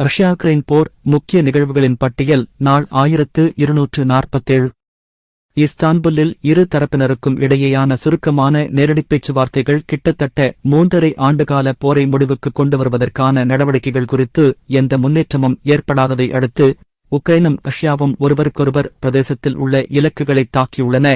Russia Ukraine போர் முக்கிய நிகழ்வுகளின் பட்டியல் நாள் ஆயிரத்து இருநூற்று நாற்பத்தேழு. இஸ்தான்புல்லில் இரு தரப்பினருக்கும் இடையேயான சுருக்கமான நேரடி பேச்சுவார்த்தைகள் கிட்டத்தட்ட மூன்றரை ஆண்டுகால போரை முடிவுக்கு கொண்டு வருவதற்கான நடவடிக்கைகள் குறித்து எந்த முன்னேற்றமும் ஏற்படாததை அடுத்து உக்ரைனும் ரஷ்யாவும் ஒருவருக்கொருவர் பிரதேசத்தில் உள்ள இலக்குகளை தாக்கியுள்ளன.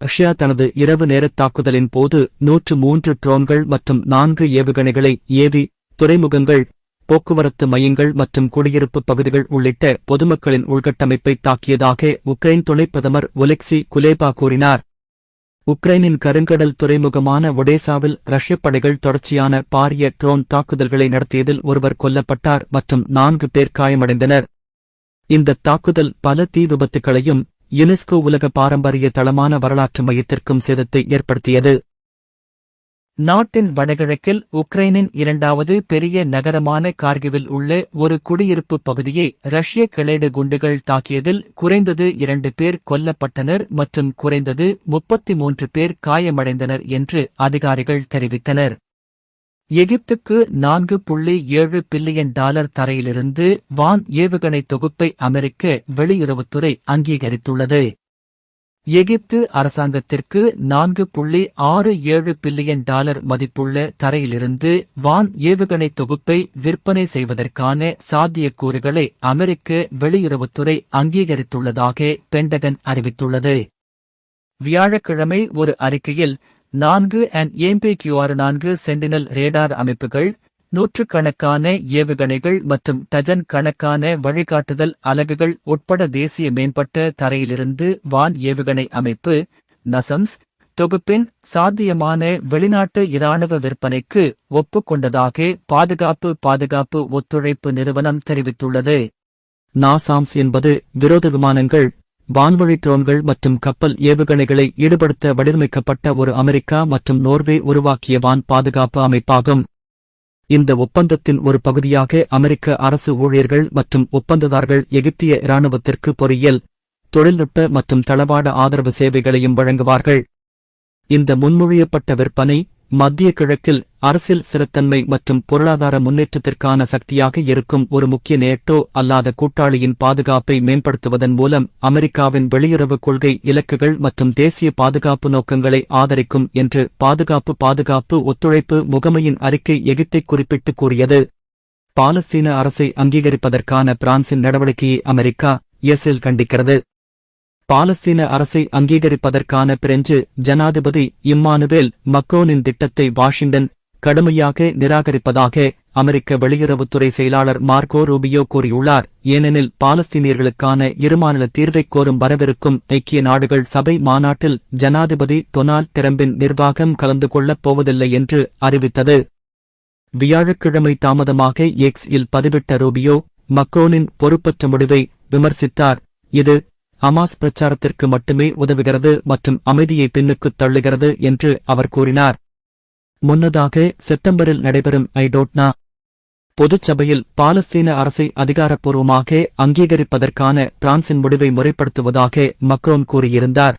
ரஷ்யா தனது இரவு நேரத் தாக்குதலின் போது நூற்று மூன்று ட்ரோன்கள் மற்றும் நான்கு ஏவுகணைகளை ஏவி துறைமுகங்கள் போக்குவரத்து மையங்கள் மற்றும் குடியிருப்பு பகுதிகள் உள்ளிட்ட பொதுமக்களின் உள்கட்டமைப்பை தாக்கியதாக உக்ரைன் துணைப் பிரதமர் ஒலெக்சி குலேபா கூறினார். உக்ரைனின் கருங்கடல் துறைமுகமான ஒடேசாவில் ரஷ்யப் படைகள் தொடர்ச்சியான பாரிய ட்ரோன் தாக்குதல்களை நடத்தியதில் ஒருவர் கொல்லப்பட்டார் மற்றும் நான்கு பேர் காயமடைந்தனர். இந்த தாக்குதல் பல தீ விபத்துகளையும் யுனெஸ்கோ உலக பாரம்பரிய தளமான வரலாற்று மையத்திற்கும் சேதத்தை ஏற்படுத்தியது. நாட்டின் வடகிழக்கில் உக்ரைனின் இரண்டாவது பெரிய நகரமான கார்கிவில் உள்ள ஒரு குடியிருப்பு பகுதியை ரஷ்ய கிளேடு குண்டுகள் தாக்கியதில் குறைந்தது இரண்டு பேர் கொல்லப்பட்டனர் மற்றும் குறைந்தது முப்பத்தி மூன்று பேர் காயமடைந்தனர் என்று அதிகாரிகள் தெரிவித்தனர். எகிப்துக்கு நான்கு புள்ளி ஏழு பில்லியன் டாலர் தரையிலிருந்து வான் ஏவுகணை தொகுப்பை அமெரிக்க வெளியுறவுத்துறை அங்கீகரித்துள்ளது. எகிப்து அரசாங்கத்திற்கு நான்கு புள்ளி ஆறு ஏழு பில்லியன் டாலர் மதிப்புள்ள தரையிலிருந்து வான் ஏவுகணை தொகுப்பை விற்பனை செய்வதற்கான சாத்தியக்கூறுகளை அமெரிக்க வெளியுறவுத்துறை அங்கீகரித்துள்ளதாக பென்டகன் அறிவித்துள்ளது. வியாழக்கிழமை ஒரு அறிக்கையில் நான்கு அண்ட் ஏம்பிக்யூஆர் நான்கு சென்டினல் ரேடார் அமைப்புகள் நூற்றுக்கணக்கான ஏவுகணைகள் மற்றும் டஜன் கணக்கான வழிகாட்டுதல் அலகுகள் உட்பட தேசிய மேம்பட்ட தரையிலிருந்து வான் ஏவுகணை அமைப்பு நசம்ஸ் தொகுப்பின் சாத்தியமான வெளிநாட்டு இராணுவ விற்பனைக்கு ஒப்புக்கொண்டதாக பாதுகாப்பு பாதுகாப்பு ஒத்துழைப்பு நிறுவனம் தெரிவித்துள்ளது. நாசாம்ஸ் என்பது விரோத விமானங்கள் வான்வழி ட்ரோன்கள் மற்றும் கப்பல் ஏவுகணைகளை ஈடுபடுத்த வடிவமைக்கப்பட்ட ஒரு அமெரிக்கா மற்றும் நோர்வே உருவாக்கிய வான் பாதுகாப்பு அமைப்பாகும். இந்த ஒப்பந்தத்தின் ஒரு பகுதியாக அமெரிக்க அரசு ஊழியர்கள் மற்றும் ஒப்பந்ததாரர்கள் எகிப்திய இராணுவத்திற்கு பொறியியல் தொழில்நுட்ப மற்றும் தளவாட ஆதரவு சேவைகளையும் வழங்குவார்கள். இந்த முன்மொழியப்பட்ட விற்பனை மத்திய கிழக்கில் அரசியல் சிறத்தன்மை மற்றும் பொருளாதார முன்னேற்றத்திற்கான சக்தியாக இருக்கும் ஒரு முக்கிய நேட்டோ அல்லாத கூட்டாளியின் பாதுகாப்பை மேம்படுத்துவதன் மூலம் அமெரிக்காவின் வெளியுறவுக் கொள்கை இலக்குகள் மற்றும் தேசிய பாதுகாப்பு நோக்கங்களை ஆதரிக்கும் என்று பாதுகாப்பு பாதுகாப்பு ஒத்துழைப்பு முகமையின் அறிக்கை எகிப்தை குறிப்பிட்டு கூறியது. பாலஸ்தீன அரசை அங்கீகரிப்பதற்கான பிரான்சின் நடவடிக்கையை அமெரிக்கா எஸ்எல் கண்டிக்கிறது. பாலஸ்தீன அரசை அங்கீகரிப்பதற்கான பிரெஞ்சு ஜனாதிபதி இம்மானுவேல் மக்கோனின் திட்டத்தை வாஷிங்டன் கடுமையாக நிராகரிப்பதாக அமெரிக்க வெளியுறவுத்துறை செயலாளர் மார்கோ ரூபியோ கூறியுள்ளார். ஏனெனில் பாலஸ்தீனியர்களுக்கான இருமாநில தீர்வைக் கோரும் வரவிருக்கும் ஐக்கிய நாடுகள் சபை மாநாட்டில் ஜனாதிபதி டொனால்ட் டிரம்பின் நிர்வாகம் கலந்து கொள்ளப் போவதில்லை என்று அறிவித்தது. வியாழக்கிழமை தாமதமாக எக்ஸ் இல் பதிவிட்ட ரூபியோ மக்கோனின் பொறுப்பற்ற முடிவை விமர்சித்தார். இது ஹமாஸ் பிரச்சாரத்திற்கு மட்டுமே உதவுகிறது மற்றும் அமைதியை பின்னுக்குத் தள்ளுகிறது என்று அவர் கூறினார். முன்னதாக செப்டம்பரில் நடைபெறும் ஐடோட்னா பொதுச்சபையில் பாலஸ்தீன அரசை அதிகாரப்பூர்வமாக அங்கீகரிப்பதற்கான பிரான்சின் முடிவை முறைப்படுத்துவதாக மக்ரோன் கூறியிருந்தார்.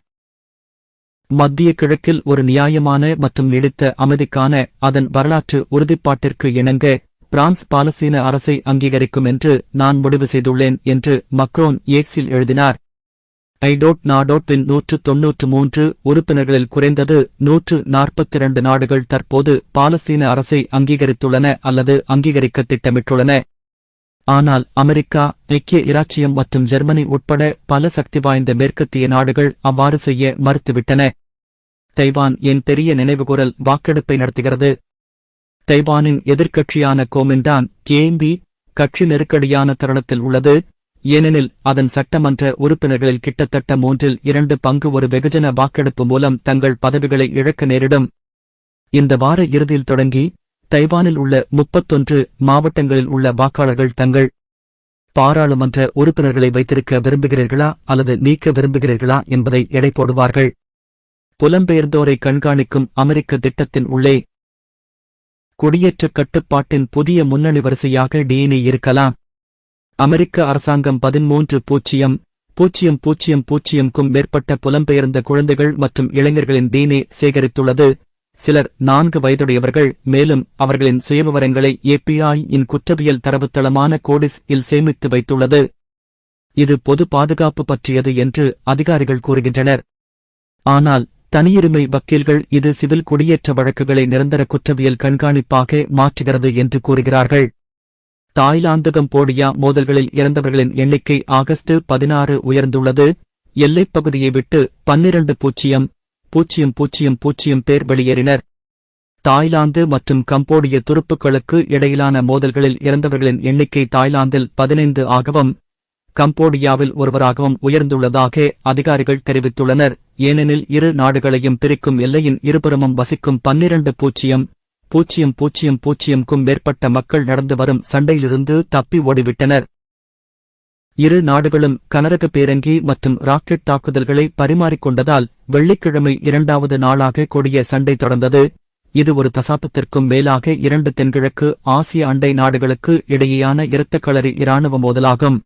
மத்திய கிழக்கில் ஒரு நியாயமான மற்றும் நீடித்த அமைதிக்கான அதன் வரலாற்று உறுதிப்பாட்டிற்கு இணங்க பிரான்ஸ் பாலஸ்தீன அரசை அங்கீகரிக்கும் என்று நான் முடிவு செய்துள்ளேன் என்று மக்ரோன் ஏக்ஸில் எழுதினார். ஐடோட் நாடோட்டின் நூற்று தொன்னூற்று மூன்று உறுப்பினர்களில் குறைந்தது நூற்று நாற்பத்தி இரண்டு நாடுகள் தற்போது பாலஸ்தீன அரசை அங்கீகரித்துள்ளன அல்லது அங்கீகரிக்க திட்டமிட்டுள்ளன. ஆனால் அமெரிக்கா ஐக்கிய இராச்சியம் மற்றும் ஜெர்மனி உட்பட பல சக்தி வாய்ந்த மேற்கத்திய நாடுகள் அவ்வாறு செய்ய மறுத்துவிட்டன. தைவான் என் பெரிய நினைவுகூரல் வாக்கெடுப்பை நடத்துகிறது. தைவானின் எதிர்க்கட்சியான கோமின்தான் கேம்பி கட்சி நெருக்கடியான தருணத்தில் உள்ளது. ஏனெனில் அதன் சட்டமன்ற உறுப்பினர்களில் கிட்டத்தட்ட மூன்றில் இரண்டு பங்கு ஒரு வெகுஜன வாக்கெடுப்பு மூலம் தங்கள் பதவிகளை இழக்க நேரிடும். இந்த வார இறுதியில் தொடங்கி தைவானில் உள்ள முப்பத்தொன்று மாவட்டங்களில் உள்ள வாக்காளர்கள் தங்கள் பாராளுமன்ற உறுப்பினர்களை வைத்திருக்க விரும்புகிறீர்களா அல்லது நீக்க விரும்புகிறீர்களா என்பதை எடை போடுவார்கள். புலம்பெயர்ந்தோரை கண்காணிக்கும் அமெரிக்க திட்டத்தின் உள்ளே குடியேற்ற கட்டுப்பாட்டின் புதிய முன்னணி வரிசையாக டிஎன்ஏ இருக்கலாம். அமெரிக்க அரசாங்கம் பதிமூன்று பூஜ்ஜியம் பூஜ்ஜியம் பூஜ்ஜியம் பூஜ்ஜியம்க்கும் மேற்பட்ட புலம்பெயர்ந்த குழந்தைகள் மற்றும் இளைஞர்களின் டிஎன்ஏ சேகரித்துள்ளது. சிலர் நான்கு வயதுடையவர்கள் மேலும் அவர்களின் சுயவிவரங்களை ஏபிஐ இன் குற்றவியல் தரவுத்தளமான கோடிஸ் இல் சேமித்து வைத்துள்ளது. இது பொது பாதுகாப்பு பற்றியது என்று அதிகாரிகள் கூறுகின்றனர். ஆனால் தனியுரிமை வக்கீல்கள் இது சிவில் குடியேற்ற வழக்குகளை நிரந்தர குற்றவியல் கண்காணிப்பாக மாற்றுகிறது என்று கூறுகிறார்கள். தாய்லாந்து கம்போடியா மோதல்களில் இறந்தவர்களின் எண்ணிக்கை ஆகஸ்ட் பதினாறு உயர்ந்துள்ளது. எல்லைப் பகுதியை விட்டு பன்னிரண்டு பூஜ்ஜியம் பூஜ்ஜியம் பூஜ்ஜியம் பூஜ்ஜியம் பேர் வெளியேறினர். தாய்லாந்து மற்றும் கம்போடிய துருப்புக்களுக்கு இடையிலான மோதல்களில் இறந்தவர்களின் எண்ணிக்கை தாய்லாந்தில் பதினைந்து ஆகவும் கம்போடியாவில் ஒருவராகவும் உயர்ந்துள்ளதாக அதிகாரிகள் தெரிவித்துள்ளனர். ஏனெனில் இரு நாடுகளையும் பிரிக்கும் எல்லையின் இருபுறமும் வசிக்கும் பன்னிரண்டு பூஜ்ஜியம் பூச்சியம் பூச்சியம் பூச்சியம்க்கும் மேற்பட்ட மக்கள் நடந்து வரும் சண்டையிலிருந்து தப்பி ஓடிவிட்டனர். இரு நாடுகளும் கனரக பேரங்கி மற்றும் ராக்கெட் தாக்குதல்களை பரிமாறிக்கொண்டதால் வெள்ளிக்கிழமை இரண்டாவது நாளாக கொடிய சண்டை தொடர்ந்தது. இது ஒரு தசாப்தத்திற்கும் மேலாக இரண்டு தென்கிழக்கு ஆசிய அண்டை நாடுகளுக்கு இடையேயான இரத்தக்களறி இராணுவ மோதலாகும்.